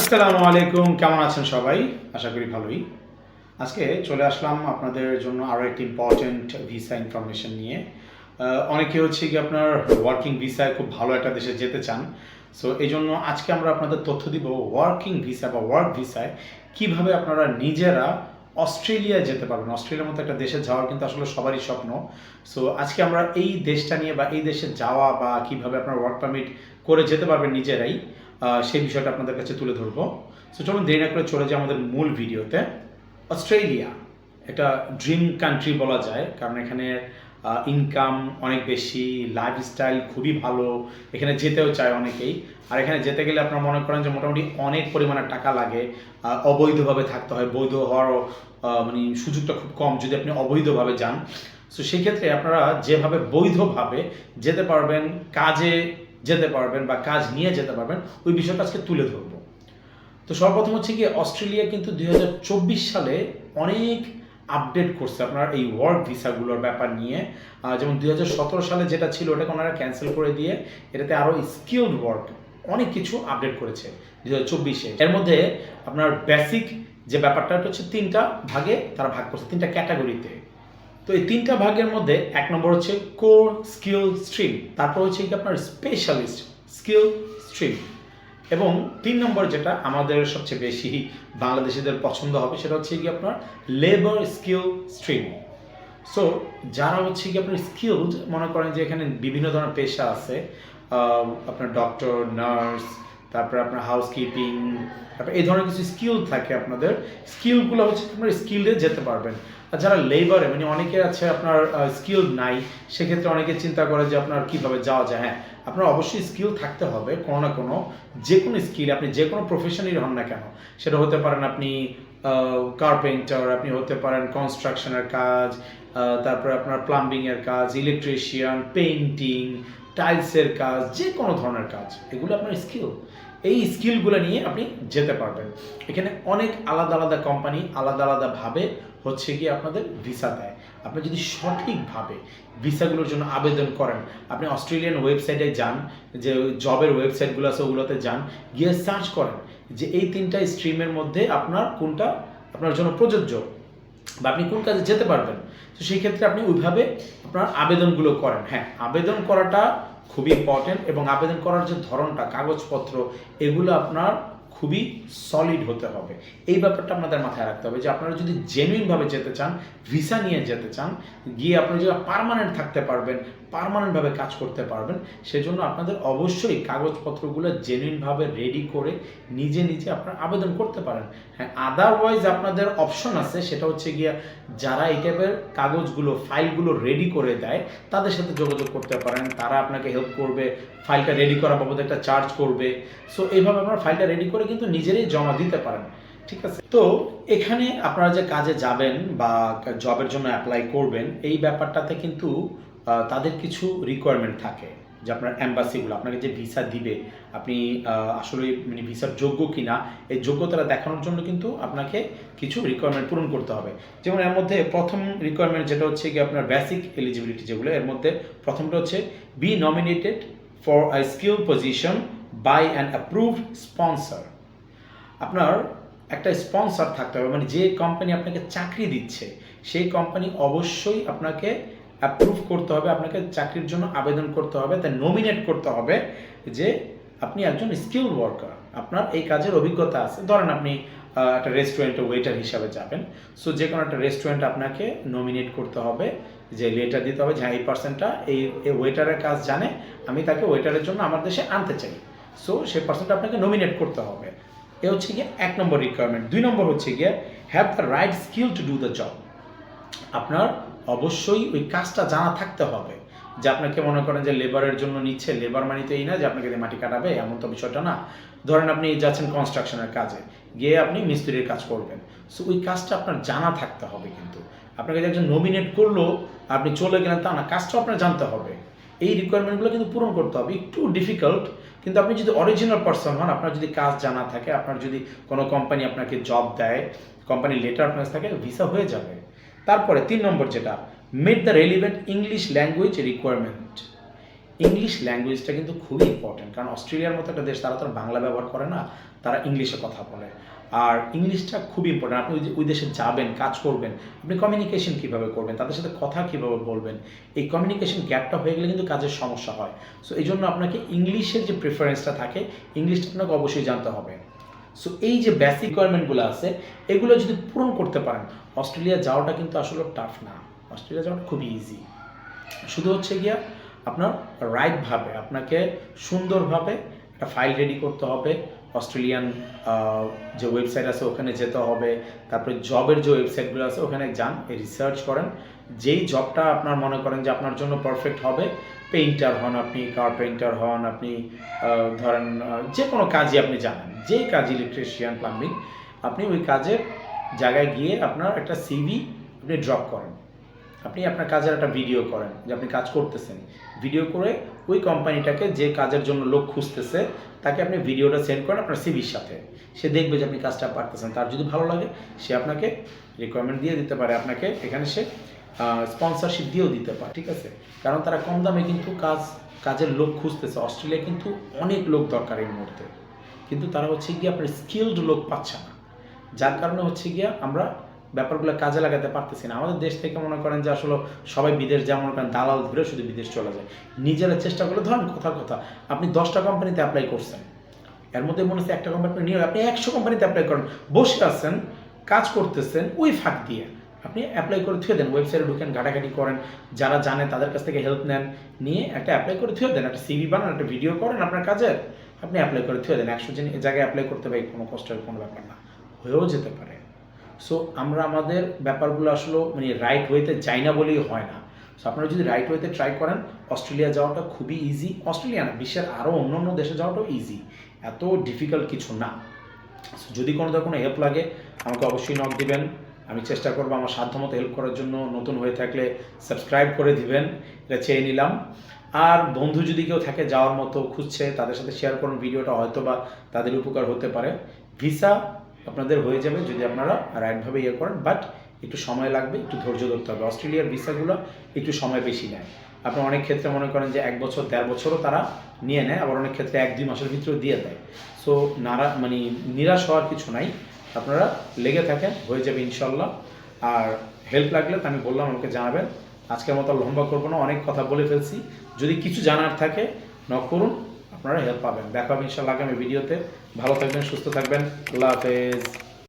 আসসালামু আলাইকুম, কেমন আছেন সবাই? আশা করি ভালোই। আজকে চলে আসলাম আপনাদের জন্য আরও একটি ইম্পর্টেন্ট ভিসা ইনফরমেশন নিয়ে। অনেকে হচ্ছে কি আপনার ওয়ার্কিং ভিসায় খুব ভালো একটা দেশে যেতে চান। সো এই জন্য আজকে আমরা আপনাদের তথ্য দিব ওয়ার্কিং ভিসা বা ওয়ার্ক ভিসায় কীভাবে আপনারা নিজেরা অস্ট্রেলিয়ায় যেতে পারবেন। অস্ট্রেলিয়ার মতো একটা দেশে যাওয়ার কিন্তু আসলে সবারই স্বপ্ন। সো আজকে আমরা এই দেশটা নিয়ে বা এই দেশে যাওয়া বা কীভাবে আপনার ওয়ার্ক পারমিট করে যেতে পারবেন নিজেরাই সেই বিষয়টা আপনাদের কাছে তুলে ধরবো। সো চলুন দেরি না করে চলে যাই আমাদের মূল ভিডিওতে। অস্ট্রেলিয়া, একটা ড্রিম কান্ট্রি বলা যায়, কারণ এখানে ইনকাম অনেক বেশি লাইফস্টাইল খুবই ভালো, এখানে যেতেও চায় অনেকেই। আর এখানে যেতে গেলে আপনারা মনে করেন যে মোটামুটি অনেক পরিমাণে টাকা লাগে অবৈধভাবে থাকতে হয়, বৈধ হওয়ার মানে সুযোগটা খুব কম যদি আপনি অবৈধভাবে যান। সো সেই ক্ষেত্রে আপনারা যেভাবে বৈধভাবে যেতে পারবেন, কাজে যেতে পারবেন বা কাজ নিয়ে যেতে পারবেন, ওই বিষয়টা আজকে তুলে ধরবো। তো সর্বপ্রথম হচ্ছে কি, অস্ট্রেলিয়া কিন্তু দুই হাজার চব্বিশ সালে অনেক আপডেট করছে আপনার এই ওয়ার্ক ভিসাগুলোর ব্যাপার নিয়ে। যেমন দুই হাজার সতেরো সালে যেটা ছিল, ওটাকে ওনারা ক্যান্সেল করে দিয়ে এটাতে আরও স্কিলড ওয়ার্ক অনেক কিছু আপডেট করেছে দুই হাজার এর মধ্যে আপনার বেসিক যে ব্যাপারটা হচ্ছে তিনটা ভাগে তারা ভাগ করছে, তিনটা ক্যাটাগরিতে তো এই তিনটা ভাগের মধ্যে এক নম্বর হচ্ছে কোর স্কিল স্ট্রিম তারপর হচ্ছে কি আপনার স্পেশালিস্ট স্কিল স্ট্রিম এবং তিন নম্বর যেটা আমাদের সবচেয়ে বেশি বাংলাদেশিদের পছন্দ হবে, সেটা হচ্ছে কি আপনার লেবার স্কিল স্ট্রিম সো যারা হচ্ছে কি আপনার স্কিলড মনে করেন যে এখানে বিভিন্ন ধরনের পেশা আছে আপনার ডক্টর নার্স তারপরে আপনার হাউসকিপিং তারপর এই ধরনের কিছু স্কিল থাকে আপনাদের স্কিলগুলো হচ্ছে আপনার স্কিলে যেতে পারবেন। আর যারা লেবারে মানে অনেকে আছে আপনার স্কিল নাই, সেক্ষেত্রে অনেকে চিন্তা করে যে আপনার কীভাবে যাওয়া যায়। হ্যাঁ আপনার অবশ্যই স্কিল থাকতে হবে কোনো না কোনো যে কোনো স্কিল আপনি যে কোনো প্রফেশনেরই হন না কেন। সেটা হতে পারেন আপনি কার্পেন্টার আপনি হতে পারেন কনস্ট্রাকশনের কাজ তারপরে আপনার প্লাম্বিংয়ের কাজ ইলেকট্রিশিয়ান পেইন্টিং টাইলসের কাজ যে কোনো ধরনের কাজ, এগুলো আপনার স্কিল এই স্কিলগুলো নিয়ে আপনি যেতে পারবেন। এখানে অনেক আলাদা আলাদা কোম্পানি আলাদা আলাদাভাবে হচ্ছে গিয়ে আপনাদের ভিসা দেয়। আপনি যদি সঠিকভাবে ভিসাগুলোর জন্য আবেদন করেন, আপনি অস্ট্রেলিয়ান ওয়েবসাইটে যান, যে জবের ওয়েবসাইটগুলো আছে ওগুলোতে যান, গিয়ে সার্চ করেন যে এই তিনটা স্ট্রিমের মধ্যে আপনার কোনটা আপনার জন্য প্রযোজ্য বা আপনি কোন কাজে যেতে পারবেন। তো সেই ক্ষেত্রে আপনি ওইভাবে আপনার আবেদনগুলো করেন। হ্যাঁ আবেদন করাটা খুবই ইম্পর্টেন্ট এবং আবেদন করার যে ধরনটা, কাগজপত্র, এগুলো আপনার খুবই সলিড হতে হবে। এই ব্যাপারটা আপনাদের মাথায় রাখতে হবে যে আপনারা যদি জেনুইনভাবে যেতে চান ভিসা নিয়ে যেতে চান, গিয়ে আপনি যদি পারমানেন্ট থাকতে পারবেন পারমানেন্টভাবে কাজ করতে পারবেন। সেজন্য আপনাদের অবশ্যই কাগজপত্রগুলো জেনুইনভাবে রেডি করে নিজে নিজে আপনারা আবেদন করতে পারেন। হ্যাঁ আদারওয়াইজ আপনাদের অপশন আছে, সেটা হচ্ছে গিয়া যারা এই টাইপের কাগজগুলো ফাইলগুলো রেডি করে দেয়, তাদের সাথে যোগাযোগ করতে পারেন। তারা আপনাকে হেল্প করবে ফাইলটা রেডি করা বাবদ একটা চার্জ করবে। সো এইভাবে আপনারা ফাইলটা রেডি করে কিন্তু নিজেরাই জমা দিতে পারেন। ঠিক আছে? তো, এখানে আপনারা যে কাজে যাবেন বা জবের জন্য অ্যাপ্লাই করবেন, এই ব্যাপারটাতে কিন্তু তাদের কিছু রিকোয়ারমেন্ট থাকে যে আপনার অ্যাম্বাসিগুলো আপনাকে যে ভিসা দিবে, আপনি আসলে মানে ভিসার যোগ্য কিনা, এই যোগ্যতাটা দেখানোর জন্য কিন্তু আপনাকে কিছু রিকোয়ারমেন্ট পূরণ করতে হবে। যেমন এর মধ্যে প্রথম রিকোয়ারমেন্ট যেটা হচ্ছে কি আপনার বেসিক এলিজিবিলিটি যেগুলো, এর মধ্যে প্রথমটা হচ্ছে be nominated for a skill position by an approved sponsor আপনার একটা স্পন্সর থাকতে হবে মানে যে কোম্পানি আপনাকে চাকরি দিচ্ছে, সেই কোম্পানি অবশ্যই আপনাকে অ্যাপ্রুভ করতে হবে আপনাকে চাকরির জন্য আবেদন করতে হবে তাই নমিনেট করতে হবে যে আপনি একজন স্কিল ওয়ার্কার আপনার এই কাজের অভিজ্ঞতা আছে। ধরেন আপনি একটা রেস্টুরেন্টে ওয়েটার হিসাবে যাবেন সো যে কোনো একটা রেস্টুরেন্ট আপনাকে নমিনেট করতে হবে যে লেটার দিতে হবে যে হ্যাঁ, এই পার্সনটা এই ওয়েটারের কাজ জানে আমি তাকে ওয়েটারের জন্য আমার দেশে আনতে চাই। সো সেই পার্সনটা আপনাকে নমিনেট করতে হবে। এ হচ্ছে গিয়ে এক নম্বর রিকোয়ারমেন্ট দুই নম্বর হচ্ছে গিয়ে have the right skill to do the job আপনার অবশ্যই ওই কাজটা জানা থাকতে হবে যে আপনাকে মনে করেন যে লেবারের জন্য নিচ্ছে লেবার মানে তো এই না যে আপনাকে দিয়ে মাটি কাটাবে, এমন তো বিষয়টা না। ধরেন আপনি যাচ্ছেন কনস্ট্রাকশনের কাজে, গিয়ে আপনি মিস্ত্রির কাজ করবেন। সো ওই কাজটা আপনার জানা থাকতে হবে কিন্তু। আপনাকে যে একজন নমিনেট করল, আপনি চলে গেলেন, তা না কাজটাও আপনার জানতে হবে। এই রিকোয়ারমেন্টগুলো কিন্তু পূরণ করতে হবে। একটু ডিফিকাল্ট কিন্তু আপনি যদি অরিজিনাল পার্সন হন, আপনার যদি কাজ জানা থাকে, আপনার যদি কোনো কোম্পানি আপনাকে জব দেয় কোম্পানি লেটার আপনার থাকে ভিসা হয়ে যাবে। তারপরে তিন নম্বর যেটা made the relevant English language requirement English ল্যাঙ্গুয়েজটা কিন্তু খুবই ইম্পর্টেন্ট কারণ অস্ট্রেলিয়ার মতো একটা দেশ, তারা তো বাংলা ব্যবহার করে না, তারা ইংলিশে কথা বলে। আর ইংলিশটা খুব ইম্পর্টেন্ট আপনি ওই দেশে যাবেন, কাজ করবেন, আপনি কমিউনিকেশন কীভাবে করবেন, তাদের সাথে কথা কীভাবে বলবেন, এই কমিউনিকেশন গ্যাপটা হয়ে গেলে কিন্তু কাজের সমস্যা হয়। সো এই জন্য আপনাকে ইংলিশের যে প্রেফারেন্সটা থাকে ইংলিশটা আপনাকে অবশ্যই জানতে হবে। সো এই যে বেসিক রিকোয়ারমেন্টগুলো আছে, এগুলো যদি পূরণ করতে পারেন, অস্ট্রেলিয়া যাওয়াটা কিন্তু আসলে টাফ না। অস্ট্রেলিয়া যাওয়াটা খুবই ইজি শুধু হচ্ছে গিয়া আপনার রাইটভাবে আপনাকে সুন্দরভাবে একটা ফাইল রেডি করতে হবে অস্ট্রেলিয়ান যে ওয়েবসাইট আছে ওখানে যেতে হবে। তারপরে জবের যে ওয়েবসাইটগুলো আছে ওখানে যান রিসার্চ করেন। যেই জবটা আপনার মনে করেন যে আপনার জন্য পারফেক্ট হবে পেইন্টার হন আপনি কার্পেন্টার হন আপনি ধরেন যে কোনো কাজই আপনি জানেন যেই কাজ ইলেকট্রিশিয়ান প্লাম্বিং আপনি ওই কাজের জায়গায় গিয়ে আপনার একটা সিভি আপনি ড্রপ করেন। আপনি আপনার কাজের একটা ভিডিও করেন, যে আপনি কাজ করতেছেন। ভিডিও করে ওই কোম্পানিটাকে যে কাজের জন্য লোক খুঁজতেছে, তাকে আপনি ভিডিওটা সেন্ড করেন আপনার সিভির সাথে। সে দেখবে যে আপনি কাজটা পারতেছেন। তার যদি ভালো লাগে, সে আপনাকে রিকোয়ারমেন্ট দিয়ে দিতে পারে। আপনাকে এখানে সে স্পন্সরশিপ দিয়েও দিতে পারে, ঠিক আছে? কারণ তারা কম দামে কিন্তু কাজ, কাজের লোক খুঁজতেছে। অস্ট্রেলিয়া কিন্তু অনেক লোক দরকার এই মুহূর্তে। কিন্তু তারা হচ্ছে গিয়ে আপনার স্কিলড লোক পাচ্ছে না। যার কারণে হচ্ছে গিয়া আমরা ব্যাপারগুলো কাজে লাগাতে পারতেছি না। আমাদের দেশ থেকে মনে করেন যে আসলে সবাই বিদেশ যা মনে করেন দালাল ধরে শুধু বিদেশ চলে যায়। নিজেরা চেষ্টা করে ধরেন কথা কথা, আপনি দশটা কোম্পানিতে অ্যাপ্লাই করছেন। এর মধ্যে মনে হচ্ছে একটা কোম্পানি নিয়ে আপনি একশো কোম্পানিতে অ্যাপ্লাই করেন। বসে আছেন, কাজ করতেছেন ওই ফাঁক দিয়ে। আপনি অ্যাপ্লাই করে থুয়ে দেন ওয়েবসাইটে ঢুকেন, ঘাটাঘাটি করেন। যারা জানে তাদের কাছ থেকে হেল্প নেন, নিয়ে একটা অ্যাপ্লাই করে থুয়ে দেন। একটা সিভি বানান, একটা ভিডিও করেন আপনার কাজের। আপনি অ্যাপ্লাই করে থুয়ে দেন। একশো জায়গায় অ্যাপ্লাই করতে পারি কোনো কষ্টের কোনো ব্যাপার না। হয়েও যেতে পারে। সো আমরা আমাদের ব্যাপারগুলো আসলে মানে রাইট ওয়েতে যাই না বলেই হয় না। সো আপনারা যদি রাইট ওয়েতে ট্রাই করেন, অস্ট্রেলিয়া যাওয়াটা খুবই ইজি অস্ট্রেলিয়া না, বিশ্বের আরও অন্য অন্য দেশে যাওয়াটাও ইজি এত ডিফিকাল্ট কিছু না। যদি কোনো কোনো হেল্প লাগে, আমাকে অবশ্যই নক দিবেন। আমি চেষ্টা করব আমার সাধ্যমতো হেল্প করার জন্য। নতুন হয়ে থাকলে সাবস্ক্রাইব করে দিবেন। এটা চেয়ে নিলাম। আর বন্ধু যদি কেউ থাকে যাওয়ার মতো খুঁজছে, তাদের সাথে শেয়ার করুন। ভিডিওটা হয়তো বা তাদের উপকার হতে পারে। ভিসা আপনাদের হয়ে যাবে যদি আপনারা রাইটভাবে ইয়ে করেন বাট একটু সময় লাগবে, একটু ধৈর্য ধরতে হবে। অস্ট্রেলিয়ার ভিসাগুলো একটু সময় বেশি নেয়। আপনি অনেক ক্ষেত্রে মনে করেন যে এক বছর, দেড় বছরও তারা নিয়ে নেয়, আবার অনেক ক্ষেত্রে এক, দুই মাসের ভিতরেও দিয়ে দেয়। সো নারা মানে নিরাশ হওয়ার কিছু নাই। আপনারা লেগে থাকেন, হয়ে যাবে ইনশাল্লাহ আর হেল্প লাগলে তো আমি বললাম, আমাকে জানাবেন। আজকের মতো লম্বা করব না, অনেক কথা বলে ফেলছি। যদি কিছু জানার থাকে নক করুন। আপনারা হেল্প পাবেন। দেখা হবে ইনশাল্লাহ আগামী ভিডিওতে ভালো থাকবেন সুস্থ থাকবেন। আল্লাহ হাফেজ।